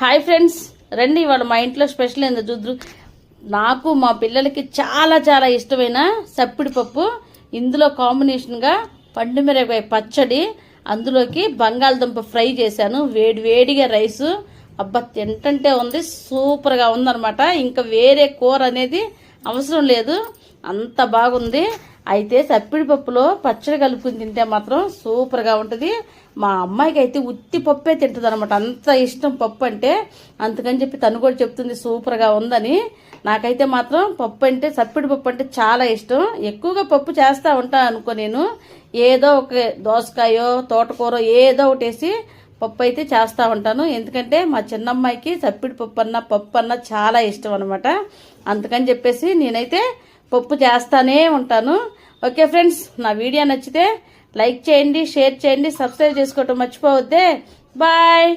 Hi friends రండి ఇవాళ మా ఇంట్లో స్పెషల్ ఏందో చూద్దరు. నాకు మా పిల్లలకి చాలా చాలా ఇష్టమైన సప్పిడి పప్పు. ఇందులో కాంబినేషన్గా పండు పచ్చడి అందులోకి బంగాళదుంప ఫ్రై చేశాను. వేడి వేడిగా రైసు. అబ్బా తింటంటే ఉంది. సూపర్గా ఉందనమాట ఇంకా వేరే కూర అనేది అవసరం లేదు. అంత బాగుంది. అయితే సప్పిడి పప్పులో పచ్చడి కలుపుకుని తింటే మాత్రం సూపర్గా ఉంటుంది. మా అమ్మాయికి అయితే ఉత్తి పప్పే తింటుంది అనమాట అంత ఇష్టం పప్పు అంటే. అందుకని చెప్పి తను కూడా చెప్తుంది సూపర్గా ఉందని. నాకైతే మాత్రం పప్పు అంటే సప్పిడి పప్పు అంటే చాలా ఇష్టం. ఎక్కువగా పప్పు చేస్తూ ఉంటాను అనుకో నేను. ఏదో ఒక దోసకాయో తోటకూర ఏదో ఒకటి వేసి పప్పు అయితే చేస్తూ ఉంటాను. ఎందుకంటే మా చిన్నమ్మాయికి సప్పిడి పప్పు అన్న పప్పు అన్న చాలా ఇష్టం అనమాట అందుకని చెప్పేసి నేనైతే పప్పు చేస్తానే ఉంటాను. ఓకే ఫ్రెండ్స్ నా వీడియో నచ్చితే లైక్ చేయండి షేర్ చేయండి సబ్స్క్రైబ్ చేసుకోవటం మర్చిపోవద్దే. బాయ్!